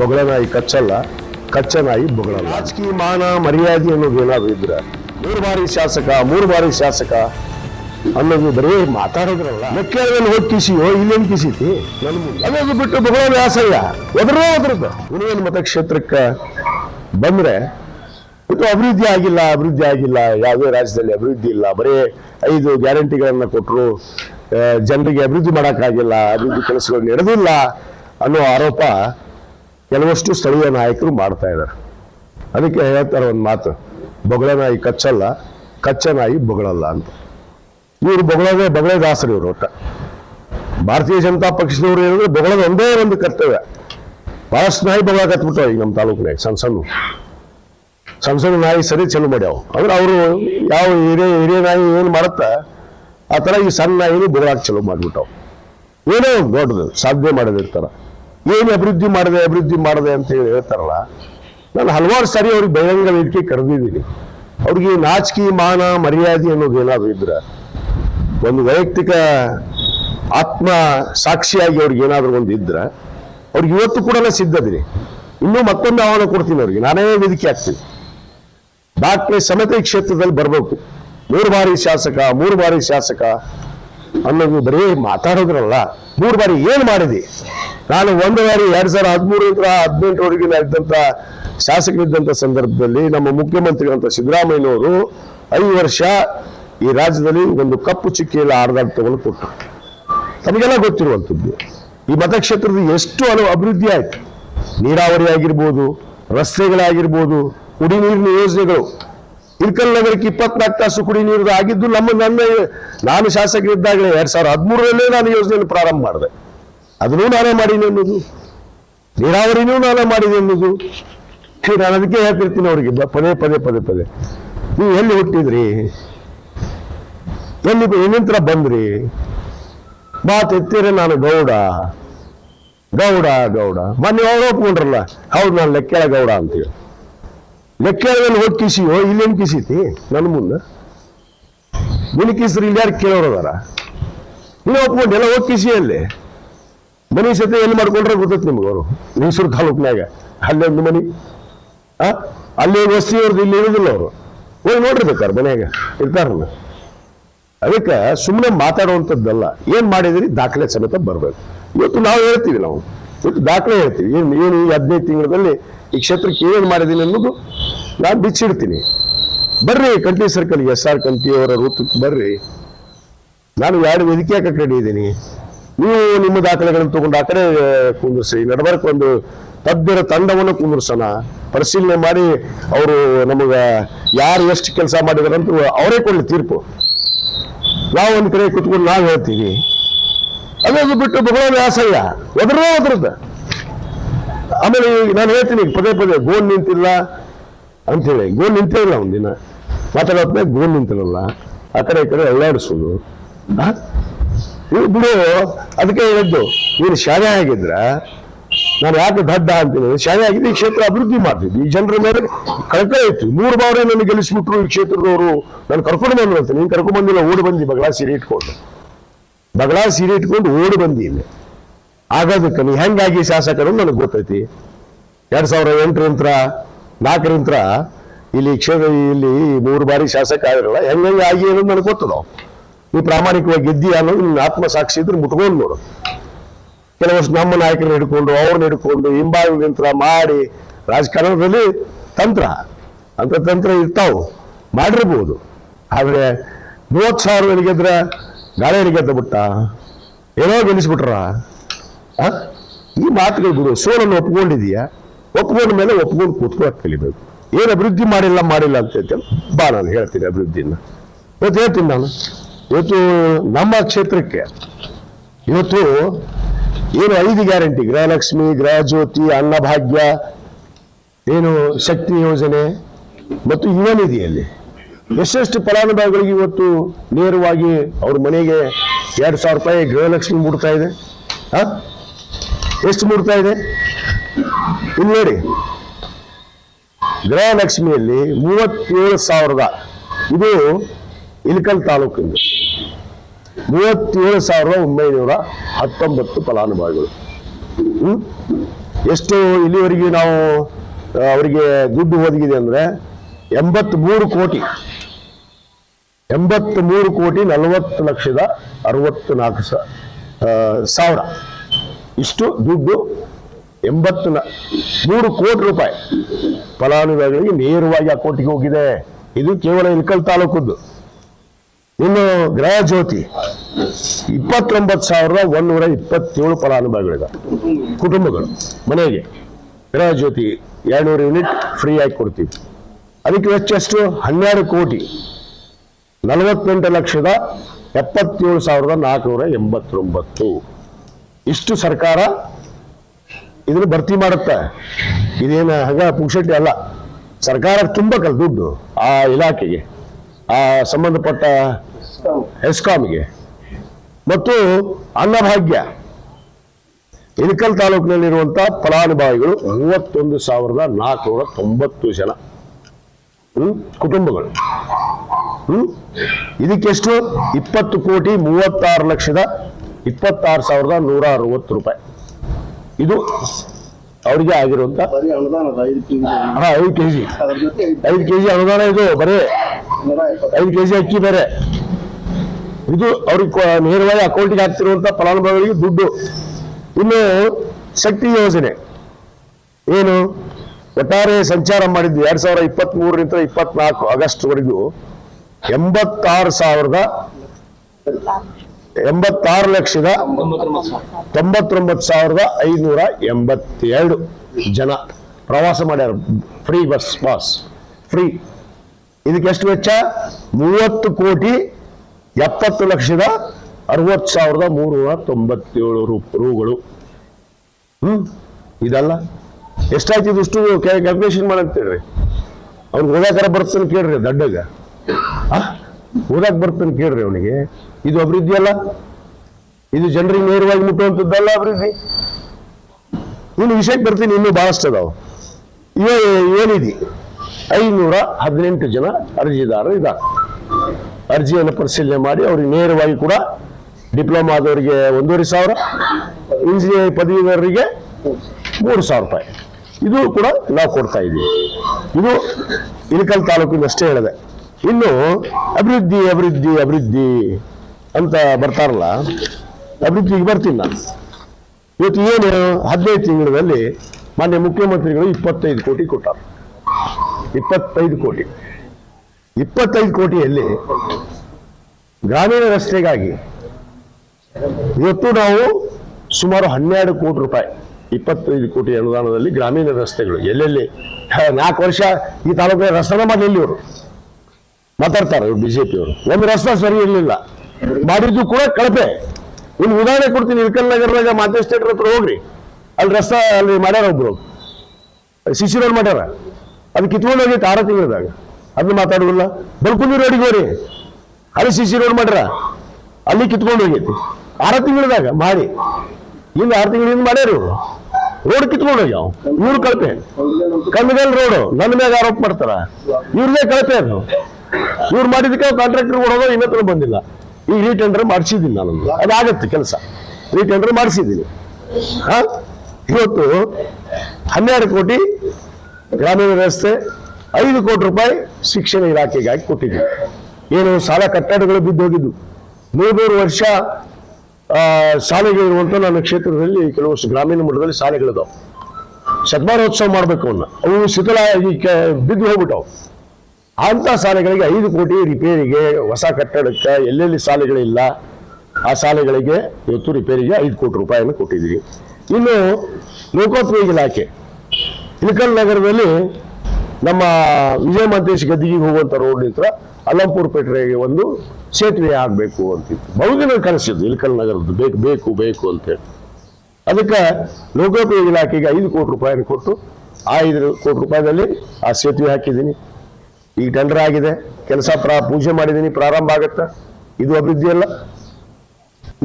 ಬೊಗಳ ನಾಯಿ ಕಚ್ಚಲ್ಲ ಕಚ್ಚ ನಾಯಿ ಬೊಗಳ ರಾಜಕೀಯ ಮಾನ ಮರ್ಯಾದೆ ಅನ್ನೋದು ಏನಾದ್ರು ಇದ್ರೆ ಮೂರು ಬಾರಿ ಶಾಸಕ, ಮೂರು ಬಾರಿ ಶಾಸಕ ಅನ್ನೋದು ಬರೀ ಮಾತಾಡೋದ್ರಲ್ಲ. ಮೆಕ್ಕೆಳದಲ್ಲಿ ಹೋಗಿ ಕಿಸಿಯೋ, ಇಲ್ಲೇನು ಕಿಸಿತಿ? ಅನ್ನೋದು ಮುಂದೆ. ಅದನ್ನು ಬಿಟ್ಟು ಬೊಗಳ ವ್ಯಾಸಯ್ಯ ಒದರೋ ಅದ್ರದ್ದು ಉಳಿಯನ್ ಮತಕ್ಷೇತ್ರಕ್ಕೆ ಬಂದ್ರೆ ಇದು ಅಭಿವೃದ್ಧಿ ಆಗಿಲ್ಲ ಅಭಿವೃದ್ಧಿ ಆಗಿಲ್ಲ, ಯಾವುದೇ ರಾಜ್ಯದಲ್ಲಿ ಅಭಿವೃದ್ಧಿ ಇಲ್ಲ. ಬರೀ ಐದು ಗ್ಯಾರಂಟಿಗಳನ್ನ ಕೊಟ್ಟರು ಜನರಿಗೆ ಅಭಿವೃದ್ಧಿ ಮಾಡೋಕ್ಕಾಗಿಲ್ಲ, ಅಭಿವೃದ್ಧಿ ಕೆಲಸಗಳು ನಡೆದಿಲ್ಲ ಅನ್ನೋ ಆರೋಪ ಕೆಲವಷ್ಟು ಸ್ಥಳೀಯ ನಾಯಕರು ಮಾಡ್ತಾ ಇದ್ದಾರೆ. ಅದಕ್ಕೆ ಹೇಳ್ತಾರೆ ಒಂದು ಮಾತು, ಬೊಗಳ ನಾಯಿ ಕಚ್ಚಲ್ಲ, ಕಚ್ಚ ನಾಯಿ ಬೊಗಳಲ್ಲ ಅಂತ. ಇವರು ಬೊಗಳದೇ ಬೊಗಳೆ ದಾಸರು ಇವರು ಒಟ್ಟ. ಭಾರತೀಯ ಜನತಾ ಪಕ್ಷದವರು ಏನಂದ್ರೆ ಬೊಗಳದ ಒಂದೇ ಒಂದು ಕರ್ತವ್ಯ. ಬಹಳಷ್ಟು ನಾಯಿ ಬೊಗಳ ಕತ್ಬಿಟ್ಟವ ಈಗ ನಮ್ಮ ತಾಲೂಕಿನ ಸಣ್ಣ ಸಣ್ಣ. ಸಣ್ಣ ಸಣ್ಣ ನಾಯಿ ಸರಿ ಚೆಲ್ಲು ಮಾಡ್ಯಾವ. ಅಂದ್ರೆ ಅವರು ಯಾವ ಹಿರಿಯ ಹಿರಿಯ ನಾಯಿ ಏನು ಮಾಡುತ್ತಾ, ಆ ಥರ ಈ ಸಣ್ಣ ನಾಯಿನೂ ಬೊಗಳಾಗಿ ಚಲೋ ಮಾಡಿಬಿಟ್ಟವು. ಏನೋ ಒಂದು ದೊಡ್ಡದು, ಸಾಧ್ಯ ಮಾಡೋದಿರ್ತಾರ ಏನು ಅಭಿವೃದ್ಧಿ ಮಾಡಿದೆ ಅಭಿವೃದ್ಧಿ ಮಾಡಿದೆ ಅಂತ ಹೇಳಿ ಹೇಳ್ತಾರಲ್ಲ, ನಾನು ಹಲವಾರು ಸಾರಿ ಅವ್ರಿಗೆ ಬಹಿರಂಗ ವೇದಿಕೆ ಕರೆದಿದ್ದೀನಿ. ಅವ್ರಿಗೆ ನಾಚಿಕೆ, ಮಾನ, ಮರ್ಯಾದೆ ಅನ್ನೋದು ಏನಾದ್ರು ಇದ್ರೆ, ಒಂದು ವೈಯಕ್ತಿಕ ಆತ್ಮ ಸಾಕ್ಷಿಯಾಗಿ ಅವ್ರಿಗೆ ಏನಾದ್ರು ಒಂದು ಇದ್ರೆ, ಅವ್ರಿಗೆ ಇವತ್ತು ಕೂಡ ಸಿದ್ಧದಿರಿ ಇನ್ನೂ ಮತ್ತೊಂದು ಆಹ್ವಾನ ಕೊಡ್ತೀನಿ ಅವ್ರಿಗೆ. ನಾನೇ ವೇದಿಕೆ ಆಗ್ತೀನಿ ದಾಖಲೆ ಸಮೇತ ಕ್ಷೇತ್ರದಲ್ಲಿ ಬರಬೇಕು. ಮೂರು ಬಾರಿ ಶಾಸಕ, ಮೂರು ಬಾರಿ ಶಾಸಕ ಅನ್ನೋದು ಬರೀ ಮಾತಾಡೋದ್ರಲ್ಲ. ಮೂರು ಬಾರಿ ಏನು ಮಾಡಿದಿ? ನಾನು ಒಂದು ಬಾರಿ ಎರಡು ಸಾವಿರದ ಹದಿಮೂರರಿಂದ ಹದಿನೆಂಟರವರೆಗಿನ ಇದ್ದಂತ ಶಾಸಕರಿದ್ದಂಥ ಸಂದರ್ಭದಲ್ಲಿ ನಮ್ಮ ಮುಖ್ಯಮಂತ್ರಿಗಳಂತ ಸಿದ್ದರಾಮಯ್ಯನವರು ಐದು ವರ್ಷ ಈ ರಾಜ್ಯದಲ್ಲಿ ಒಂದು ಕಪ್ಪು ಚಿಕ್ಕಿಯಲ್ಲಿ ಆಡದಾಗ ತಗೊಂಡು ಕೊಟ್ಟರು ತಮಗೆಲ್ಲ ಗೊತ್ತಿರುವಂಥದ್ದು. ಈ ಮತಕ್ಷೇತ್ರದ ಎಷ್ಟು ಹಲವು ಅಭಿವೃದ್ಧಿ ಆಯ್ತು. ನೀರಾವರಿ ಆಗಿರ್ಬೋದು, ರಸ್ತೆಗಳಾಗಿರ್ಬೋದು ಕುಡಿ ನೀರಿನ ಯೋಜನೆಗಳು. ಇಲ್ಕಲ್ ನಗರಕ್ಕೆ ಇಪ್ಪತ್ನಾಲ್ಕು ತಾಸು ಕುಡಿ ನೀರು ಆಗಿದ್ದು ನಮ್ಮ ನನ್ನ ನಾನು ಶಾಸಕರಿದ್ದಾಗಲೇ ಎರಡು ಸಾವಿರದ ಹದಿಮೂರರಲ್ಲೇ ನಾನು ಯೋಜನೆಯನ್ನು ಪ್ರಾರಂಭ ಮಾಡಿದೆ. ಅದನ್ನೂ ನಾನೇ ಮಾಡೀನಿ ಅನ್ನೋದು. ನೀರಾವರಿನೂ ನಾನೇ ಮಾಡಿದೆ ಅನ್ನೋದು. ನಾನು ಅದಕ್ಕೆ ಹೇಳ್ತಿರ್ತೀನಿ ಅವರಿಗೆ. ಪದೇ ಪದೇ ಪದೇ ಪದೇ. ನೀವು ಎಲ್ಲಿ ಹುಟ್ಟಿದ್ರಿ? ಎಲ್ಲಿ ಏನಂತರ ಬಂದ್ರಿ? ಮಾತು ಎತ್ತೀರ ನಾನು ಗೌಡ. ಗೌಡ ಗೌಡ. ಮೊನ್ನೆ ಅವ್ರು ಒಪ್ಕೊಂಡ್ರಲ್ಲ. ಹೌದು, ನಾನು ಲೆಕ್ಕೇಳ ಗೌಡ ಅಂತೇಳಿ ಲೆಕ್ಕೆಳದಲ್ಲಿ ಹೋಗಿ ಕಿಸಿಯೋ, ಇಲ್ಲೇನು ಕಿಸಿತಿ? ನನ್ನ ಮುಂದೆ. ನಿನ್ನ ಕಿಸ್ರಿ ಇಲ್ಲಿ ಯಾರು ಕೇಳೋರು ಅದಾರ? ನೀನು ಒಪ್ಕೊಂಡು ಎಲ್ಲ ಹೋಗಿ ಕಿಸಿ ಅಲ್ಲಿ. ಮನೆ ಸತಿ ಎಲ್ಲಿ ಮಾಡ್ಕೊಂಡ್ರೆ ಗೊತ್ತೈತೆ ನಿಮ್ಗೆ ಅವರು? ಮೈಸೂರು ತಾಲೂಕ್ನಾಗ ಅಲ್ಲೊಂದು ಮನಿ. ಆ? ಅಲ್ಲಿ ವಸ್ತಿ ಅವ್ರದ್ದು ಇಲ್ಲಿ ಇರೋದಿಲ್ಲ ಅವರು. ಹೋಗಿ ನೋಡಿರ್ಬೇಕಾರೆ ಮನೆಯಾಗ, ಇರ್ತಾರಲ್ಲ. ಅದಕ್ಕೆ ಸುಮ್ಮನೆ ಮಾತಾಡುವಂಥದ್ದಲ್ಲ. ಏನು ಮಾಡಿದ್ರಿ? ದಾಖಲೆ ಸಮೇತ ಬರಬೇಕು. ಇವತ್ತು ನಾವು ಹೇಳ್ತೀವಿ ನಾವು ಇವತ್ತು ದಾಖಲೆ ಹೇಳ್ತೀವಿ. ಏನು ಏನು ಈ ಹದಿನೈದು ತಿಂಗಳಲ್ಲಿ ಈ ಕ್ಷೇತ್ರಕ್ಕೆ ಏನು ಮಾಡಿದ್ದೀನಿ ಅನ್ನೋದು ನಾನು ಬಿಚ್ಚಿಡ್ತೀನಿ. ಬರ್ರಿ Kanti circle S R Kanti ಅವರ ರೂತಕ್ಕೆ ಬರ್ರಿ. ನಾನು ಎರಡು ವೇದಿಕೆ ಹಾಕಕ್ಕೆ ರೆಡಿ ಇದ್ದೀನಿ? ನೀವು ನಿಮ್ಮ ದಾಖಲೆಗಳನ್ನು ತಗೊಂಡು ಆ ಕಡೆ ಕುಂದಿರ್ಸಿ. ನಡಬರ್ಕ್ ಒಂದು ತಜ್ಞರ ತಂಡವನ್ನು ಕುಂದಿರ್ಸೋಣ. ಪರಿಶೀಲನೆ ಮಾಡಿ ಅವರು ನಮಗೆ ಯಾರು ಎಷ್ಟು ಕೆಲಸ ಮಾಡಿದಾರಂತ ಅವರೇ ಕೊಡಲಿ ತೀರ್ಪು. ನಾವು ಒಂದು ಕಡೆ ಕುತ್ಕೊಂಡು ನಾವು ಹೇಳ್ತೀವಿ. ಅದನ್ನು ಬಿಟ್ಟು ಬಹಳ ವ್ಯಾಸಯ್ಯ ಒದರೋ ಒದ್ರದ ಆಮೇಲೆ ನಾನು ಹೇಳ್ತೀನಿ, ಪದೇ ಪದೇ ಗೋಲ್ ನಿಂತಿಲ್ಲ ಅಂತೇಳಿ ಗೋಲ್ ನಿಂತೇ ಇಲ್ಲ ಒಂದಿನ. ಮಾತಾಡೋದ್ಮೇಲೆ ಗೋಲ್ ನಿಂತಿರಲ್ಲ. ಆ ಕಡೆ ಈ ಕಡೆ ಅಳ್ಳಾಡಿಸೋದು? ಇವ್ರು ಬಿಡು, ಅದಕ್ಕೆ ಹೇಳಿದ್ದು, ನೀನು ಶಾಲೆ ಆಗಿದ್ರ, ನಾನು ಯಾಕೆ ದಡ್ಡ ಅಂತೀನಿ? ಶಾಲೆ ಆಗಿದ್ದು ಈ ಕ್ಷೇತ್ರ ಅಭಿವೃದ್ಧಿ ಮಾಡ್ತಿದ್ವಿ ಈ ಜನರ ಮೇಲೆ ಕಳ್ಕಳ ಇತ್ತು. ಮೂರು ಬಾರಿ ನನಗೆ ಗೆಲ್ಲಿಸ್ಬಿಟ್ರು ಈ ಕ್ಷೇತ್ರದವರು. ನಾನು ಕರ್ಕೊಂಡು ಬಂದ್ರು ಅಂತ. ನೀನು ಕರ್ಕೊಂಡು ಬಂದಿಲ್ಲ, ಓಡಿ ಬಂದಿ ಬಗ್ಲಾ ಸೀರೆ ಇಟ್ಕೊಂಡು. ಬಗಳಾ ಸೀರೆ ಇಟ್ಕೊಂಡು ಓಡಿ ಬಂದಿ ಇಲ್ಲಿ ಆಗೋದಕ್ಕೆ ನೀ ಹೆಂಗಾಗಿ ಶಾಸಕರು ನನಗೆ ಗೊತ್ತೈತಿ? ಎರಡ್ ಸಾವಿರ ಎಂಟರಂತ್ರ ನಾಲ್ಕರಂತ್ರ ಇಲ್ಲಿ ಕ್ಷೇತ್ರ, ಇಲ್ಲಿ ಮೂರು ಬಾರಿ ಶಾಸಕ ಆಗಿರಲ್ಲ, ಹೆಂಗಂಗೆ ಆಗಿ ಅನ್ನೋದು ನನಗೆ ಗೊತ್ತದ ನೀ ಪ್ರಾಮಾಣಿಕವಾಗಿ ಗೆದ್ದಿ ಅನ್ನೋದು ನಿನ್ನ ಆತ್ಮಸಾಕ್ಷಿ ಇದ್ರೆ ಮುಟ್ಕೊಂಡು ನೋಡು. ಕೆಲವಷ್ಟು ನಮ್ಮ ನಾಯಕರನ್ನ ಹಿಡ್ಕೊಂಡು, ಅವ್ರನ್ನ ಹಿಡ್ಕೊಂಡು ನಂತರ ಮಾಡಿ, ರಾಜಕಾರಣದಲ್ಲಿ ತಂತ್ರ ಅಂತ ತಂತ್ರ ಇರ್ತಾವು, ಮಾಡಿರ್ಬೋದು. ಆದರೆ ಮೂವತ್ತು ಸಾವಿರ ಗೆದ್ರೆ ಗಾಳಿ ಅಂತ ಬಿಟ್ಟ? ಏನೋ ಗೆಲ್ಲಿಸ್ಬಿಟ್ರ? ಈ ಮಾತುಗಳು ಬಿಡು. ಸೋಲನ್ನು ಒಪ್ಕೊಂಡಿದೀಯಾ ಒಪ್ಕೊಂಡ ಮೇಲೆ ಒಪ್ಕೊಂಡು ಕೂತ್ಕೊಳ್ಳೋಕೆ ಕಲಿಬೇಕು. ಏನು ಅಭಿವೃದ್ಧಿ ಮಾಡಿಲ್ಲ ಮಾಡಿಲ್ಲ ಅಂತ ಹೇಳ್ತೇನೆ ಬಾ, ನಾನು ಹೇಳ್ತೀನಿ ಅಭಿವೃದ್ಧಿನ ಇವತ್ತು ಹೇಳ್ತೀನಿ ನಾನು. ಇವತ್ತು ನಮ್ಮ ಕ್ಷೇತ್ರಕ್ಕೆ ಇವತ್ತು ಏನು ಐದು ಗ್ಯಾರಂಟಿ? ಗೃಹಲಕ್ಷ್ಮಿ, ಗೃಹಜ್ಯೋತಿ, ಅನ್ನಭಾಗ್ಯ, ಏನು ಶಕ್ತಿ ಯೋಜನೆ ಮತ್ತು ಯುವ ನಿಧಿಯಲ್ಲಿ ಎಷ್ಟೆಷ್ಟು ಫಲಾನುಭವಿಗಳಿಗೆ ಇವತ್ತು ನೇರವಾಗಿ ಅವ್ರ ಮನೆಗೆ ಎರಡು ಸಾವಿರ ರೂಪಾಯಿ ಗೃಹಲಕ್ಷ್ಮಿ ಮುಡ್ತಾ ಇದೆ? ಹಾಂ? ಎಷ್ಟು ಮೂಡ್ತಾ ಇದೆ? ಇಲ್ಲಿ ನೋಡಿ. ಗೃಹಲಕ್ಷ್ಮಿಯಲ್ಲಿ ಮೂವತ್ತೇಳು ಸಾವಿರದ. ಇದು ಇಲ್ಕಲ್ ತಾಲೂಕಿಂದ. ಮೂವತ್ತೇಳು ಸಾವಿರದ ಒಂಬೈನೂರ ಹತ್ತೊಂಬತ್ತು ಫಲಾನುಭವಿಗಳು. ಎಷ್ಟು ಇಲ್ಲಿವರೆಗೆ ನಾವು ಅವರಿಗೆ ದುಡ್ಡು ಒದಗಿದೆ ಅಂದ್ರೆ ಎಂಬತ್ಮೂರು ಕೋಟಿ. ಎಂಬತ್ಮೂರು ಕೋಟಿ ನಲವತ್ತು ಲಕ್ಷದ ಅರವತ್ತು ನಾಲ್ಕು ಸಾವಿರ. ಇಷ್ಟು ದುಡ್ಡು ಎಂಬತ್ತು ಮೂರು ಕೋಟಿ ರೂಪಾಯಿ ಫಲಾನುಭವಿಗಳಿಗೆ ನೇರವಾಗಿ ಅಕೌಂಟಿಗೆ ಹೋಗಿದೆ. ಇದು ಕೇವಲ ಇಲ್ಕಲ್ ತಾಲೂಕದ್ದು. ಇನ್ನು ಗೃಹ ಜ್ಯೋತಿ, ಇಪ್ಪತ್ತೊಂಬತ್ತು ಸಾವಿರದ ಒಂದೂರ ಇಪ್ಪತ್ತೇಳು ಫಲಾನುಭವಿಗಳಿದೆ ಕುಟುಂಬಗಳು, ಮನೆಗೆ. ಗೃಹ ಜ್ಯೋತಿ, ಎರಡ್ನೂರು ಯೂನಿಟ್ ಫ್ರೀ ಆಗಿ ಕೊಡ್ತೀವಿ. ಅದಕ್ಕೆ ವೆಚ್ಚ ಎಷ್ಟು? ಹನ್ನೆರಡು ಕೋಟಿ. ನಲವತ್ತೆಂಟು ಲಕ್ಷದ ಎಪ್ಪತ್ತೇಳು ಸಾವಿರದ ನಾಲ್ಕುನೂರ ಎಂಬತ್ತೊಂಬತ್ತು. ಇಷ್ಟು ಸರ್ಕಾರ ಇದನ್ನು ಭರ್ತಿ ಮಾಡುತ್ತೆ. ಇದೇನು ಹಂಗ ಪುಕ್ಷಟ್ಟಿ ಅಲ್ಲ. ಸರ್ಕಾರ ತುಂಬಕಲ್ಲ ದುಡ್ಡು ಆ ಇಲಾಖೆಗೆ, ಆ ಸಂಬಂಧಪಟ್ಟ ಎಸ್ಕಾಮ್ಗೆ. ಮತ್ತು ಅನ್ನಭಾಗ್ಯ. ಇಳಕಲ್ ತಾಲೂಕಿನಲ್ಲಿರುವಂತಹ ಫಲಾನುಭವಿಗಳು ಮೂವತ್ತೊಂದು ಸಾವಿರದ ನಾಲ್ಕುನೂರ ತೊಂಬತ್ತು ಜನ ಕುಟುಂಬಗಳು. ಇದಕ್ಕೆಷ್ಟು? ಇಪ್ಪತ್ತು ಕೋಟಿ ಮೂವತ್ತಾರು ಲಕ್ಷದ ಇಪ್ಪತ್ತಾರು ಸಾವಿರದ ನೂರ ಅರವತ್ತು ರೂಪಾಯಿ. ಇದು ಅವರಿಗೆ ಆಗಿರುವಂತ ಐದು ಕೆಜಿ. ಜಿ ಐದು ಐದು ಕೆಜಿ. ಅನುದಾನ ಇದು ಬರೀ. ಐದು ಕೆಜಿ ಅಕ್ಕಿ ಬೇರೆ. ಇದು ಅವ್ರಿಗೆ ಕೊ- ನೇರವಾಗಿ ಅಕೌಂಟಿಗೆ ಹಾಕ್ತಿರುವಂತ ಫಲಾನುಭವಿಗಳಿಗೆ ದುಡ್ಡು. ಇನ್ನು ಶಕ್ತಿ ಯೋಜನೆ. ಏನು? ಒಟ್ಟಾರೆ ಸಂಚಾರ ಮಾಡಿದ್ದು ಎರಡ್ ಸಾವಿರದ ಇಪ್ಪತ್ತ್ ಮೂರರಿಂದ ಇಪ್ಪತ್ನಾಲ್ಕು ಆಗಸ್ಟ್ ವರೆಗೂ ಎಂಬತ್ತಾರು ಸಾವಿರದ ಎಂಬತ್ತಾರು ಲಕ್ಷದ ತೊಂಬತ್ತೊಂಬತ್ತು ಸಾವಿರದ ಐನೂರ ಎಂಬತ್ತೆರಡು ಜನ ಪ್ರವಾಸ ಮಾಡ್ಯಾರ. ಫ್ರೀ ಬಸ್ ಪಾಸ್ ಫ್ರೀ ಇದಕ್ಕೆ ಎಷ್ಟು ವೆಚ್ಚ? ಮೂವತ್ತು ಕೋಟಿ ಎಪ್ಪತ್ತು ಲಕ್ಷದ ಅರವತ್ತು ಸಾವಿರದ ಮೂರುನೂರ ತೊಂಬತ್ತೇಳು ರೂ, ರೂಗಳು. ಹ್ಮ್? ಇದಲ್ಲ? ಎಷ್ಟಾಯ್ತು ಇದಿಷ್ಟು ಕ್ಯಾಲ್ಕುಲೇಷನ್ ಮಾಡಂತೇಳ್ರಿ ಅವ್ರಿಗೆ ಓದಾಕರ ಬರ್ತಾನೆ ಕೇಳ್ರಿ ದಡ್ಡಗ? ಓದಾಕ್ ಬರ್ತಾನೆ ಕೇಳ್ರಿ ಅವನಿಗೆ. ಇದು ಅಭಿವೃದ್ಧಿ ಅಲ್ಲ? ಇದು ಜನರಿಗೆ ನೇರವಾಗಿ ಮುಟ್ಟುವಂಥದ್ದಲ್ಲ ಅಭಿವೃದ್ಧಿ? ಇನ್ನು ವಿಷಯಕ್ಕೆ ಬರ್ತೀನಿ, ಇನ್ನೂ ಬಹಳಷ್ಟು ಅದಾವ. ಇವ ಏನಿದೆ? ಐನೂರ ಹದಿನೆಂಟು ಜನ ಅರ್ಜಿದಾರರು ಇದ್ದಾರೆ. ಅರ್ಜಿಯನ್ನು ಪರಿಶೀಲನೆ ಮಾಡಿ ಅವ್ರಿಗೆ ನೇರವಾಗಿ ಕೂಡ ಡಿಪ್ಲೊಮಾ ಆದವರಿಗೆ ಒಂದೂವರೆ ಸಾವಿರ, ಇಂಜಿನಿಯರಿಂಗ್ ಪದವೀಧರರಿಗೆ ಮೂರು ಸಾವಿರ ರೂಪಾಯಿ. ಇದು ಕೂಡ ನಾವು ಕೊಡ್ತಾ ಇದ್ದೀವಿ. ಇದು ಇಳಕಲ್ ತಾಲೂಕಿನಷ್ಟೇ ಹೇಳಿದೆ. ಇನ್ನು ಅಭಿವೃದ್ಧಿ ಅಭಿವೃದ್ಧಿ ಅಭಿವೃದ್ಧಿ ಅಂತ ಬರ್ತಾರಲ್ಲ, ಅಭಿವೃದ್ಧಿಗೆ ಬರ್ತೀನಿ ನಾನು. ಇವತ್ತು ಏನು ಹದಿನೈದು ತಿಂಗಳಲ್ಲಿ ಮಾನ್ಯ ಮುಖ್ಯಮಂತ್ರಿಗಳು ಇಪ್ಪತ್ತೈದು ಕೋಟಿ ಕೊಟ್ಟಾರ. ಇಪ್ಪತ್ತೈದು ಕೋಟಿ. ಇಪ್ಪತ್ತೈದು ಕೋಟಿಯಲ್ಲಿ ಗ್ರಾಮೀಣ ರಸ್ತೆಗಾಗಿ ಇವತ್ತು ನಾವು ಸುಮಾರು ಹನ್ನೆರಡು ಕೋಟಿ ರೂಪಾಯಿ, ಇಪ್ಪತ್ತೈದು ಕೋಟಿ ಅನುದಾನದಲ್ಲಿ ಗ್ರಾಮೀಣ ರಸ್ತೆಗಳು ಎಲ್ಲೆಲ್ಲಿ, ನಾಲ್ಕು ವರ್ಷ ಈ ತಾಲೂಕಿನ ರಸ್ತೆನ ಮಾಡಲಿಲ್ಲ ಇವರು. ಮಾತಾಡ್ತಾರೆ ಬಿಜೆಪಿ ಅವರು ಒಂದು ರಸ್ತೆ ಸರಿ ಇರಲಿಲ್ಲ. ಮಾಡಿದ್ದು ಕೂಡ ಕಳಪೆ. ಇನ್ನು ಉದಾಹರಣೆ ಕೊಡ್ತೀನಿ ಇಳಕಲ್ ನಗರದಾಗ ಸ್ಟೇಟರ್ ಹತ್ರ ಹೋಗ್ರಿ. ಅಲ್ಲಿ ರಸ್ತೆ ಅಲ್ಲಿ ಮಾಡ್ಯಾರ ಒಬ್ರು. ಸಿಸಿ ರೋಡ್ ಮಾಡ್ಯಾರ. ಅದು ಕಿತ್ಕೊಂಡು ಹೋಗೈತೆ ಆರು ತಿಂಗಳದಾಗ. ಅದನ್ನ ಮಾತಾಡುದಿಲ್ಲ. ಬಲ್ಕುಂದಿ ರೋಡಿಗೆ ಹೋರಿ ಅಲ್ಲಿ ಸಿಸಿ ರೋಡ್ ಮಾಡ್ಯಾರ. ಅಲ್ಲಿ ಕಿತ್ಕೊಂಡು ಹೋಗೈತಿ ಆರು ತಿಂಗಳದಾಗ ಮಾಡಿ. ಇಲ್ಲಿ ಆರು ತಿಂಗಳಿಂದ ಮಾಡ್ಯಾರ ಇವರು. ರೋಡ್ ಕಿತ್ಕೊಂಡು ಹೋಗ್ಯಾವ ಇವ್ರು ಕಳಪೆ. ಕಣ್ಣಗಲ್ ರೋಡು. ನನ್ನ ಮೇಲೆ ಆರೋಪ ಮಾಡ್ತಾರ. ಇವ್ರದೇ ಕಳಪೆ ಅದು. ಇವ್ರು ಮಾಡಿದಕ್ಕೆ ಕಾಂಟ್ರಾಕ್ಟರ್ ಕೊಡೋದು ಇನ್ನತ್ರ ಬಂದಿಲ್ಲ. ಈಗ ರೀಟೆಂಡರ್ ಮಾಡಿಸಿದ್ದೀನಿ ನಾನು ಅದಾಗತ್ತೆ ಕೆಲಸ. ರೀಟೆಂಡರ್ ಮಾಡಿಸಿದ್ದೀನಿ. ಹಾ? ಇವತ್ತು ಹನ್ನೆರಡು ಕೋಟಿ ಗ್ರಾಮೀಣ ರಸ್ತೆ ಐದು ಕೋಟಿ ರೂಪಾಯಿ ಶಿಕ್ಷಣ ಇಲಾಖೆಗಾಗಿ ಕೊಟ್ಟಿದ್ದೀವಿ ಏನು ಸಾಲ ಕಟ್ಟಡಗಳು ಬಿದ್ದೋಗಿದ್ದು ಮೂರ್ನೂರು ವರ್ಷ ಶಾಲೆಗೆ ಇರುವಂತ ನನ್ನ ಕ್ಷೇತ್ರದಲ್ಲಿ ಕೆಲವಷ್ಟು ಗ್ರಾಮೀಣ ಮಟ್ಟದಲ್ಲಿ ಶಾಲೆಗಳಿದಾವೆ. ಶತಮಾನೋತ್ಸವ ಮಾಡ್ಬೇಕು ಅವನ್ನ. ಅವು ಶಿಥಿಲ ಕೆ- ಬಿದ್ದು ಹೋಗ್ಬಿಟ್ಟವು. ಅಂತ ಶಾಲೆಗಳಿಗೆ ಐದು ಕೋಟಿ ರಿಪೇರಿಗೆ ಹೊಸ ಕಟ್ಟಡಕ್ಕೆ ಎಲ್ಲೆಲ್ಲಿ ಶಾಲೆಗಳಿಲ್ಲ, ಆ ಶಾಲೆಗಳಿಗೆ ಇವತ್ತು ರಿಪೇರಿಗೆ ಐದು ಕೋಟಿ ರೂಪಾಯಿಯನ್ನು ಕೊಟ್ಟಿದ್ದೀವಿ. ಇನ್ನು ಲೋಕೋಪಯೋಗಿ ಇಲಾಖೆ, ಇಳಕಲ್ ನಗರದಲ್ಲಿ ನಮ್ಮ ವಿಜಯ ಗದ್ದಿಗೆ ಹೋಗುವಂಥ ರೋಡ್ ನಿಂತರ ಅಲಂಪುರ ಪೇಟೆಗೆ ಒಂದು ಸೇತುವೆ ಆಗಬೇಕು ಅಂತಿತ್ತು. ಬಹುದಿನ ಕನಸಿದ್ದು ಇಳಕಲ್ ನಗರದ್ದು ಬೇಕು ಬೇಕು ಬೇಕು ಅಂತೇಳಿ. ಅದಕ್ಕೆ ಲೋಕೋಪಯೋಗಿ ಇಲಾಖೆಗೆ ಐದು ಕೋಟಿ ರೂಪಾಯಿಯನ್ನು ಕೊಟ್ಟು ಆ ಐದು ಕೋಟಿ ರೂಪಾಯಿದಲ್ಲಿ ಆ ಸೇತುವೆ ಹಾಕಿದ್ದೀನಿ. ಈಗ ಟೆಂಡರ್ ಆಗಿದೆ, ಕೆಲಸ ಪ್ರಾ, ಪೂಜೆ ಮಾಡಿದ್ದೀನಿ, ಪ್ರಾರಂಭ ಆಗುತ್ತಾ. ಇದು ಅಭಿವೃದ್ಧಿ ಅಲ್ಲ.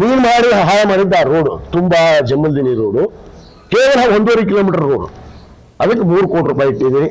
ನೀನು ಮಾಡಿ ಸಹಾಯ ಮಾಡಿದ್ದ ಆ ರೋಡು ತುಂಬಾ ಜಮ್ಮಲ್ದಿನಿ ರೋಡು ಕೇವಲ ಒಂದೂವರೆ ಕಿಲೋಮೀಟರ್ ರೋಡು ಅದಕ್ಕೆ ಮೂರು ಕೋಟಿ ರೂಪಾಯಿ ಇಟ್ಟಿದ್ದೀನಿ.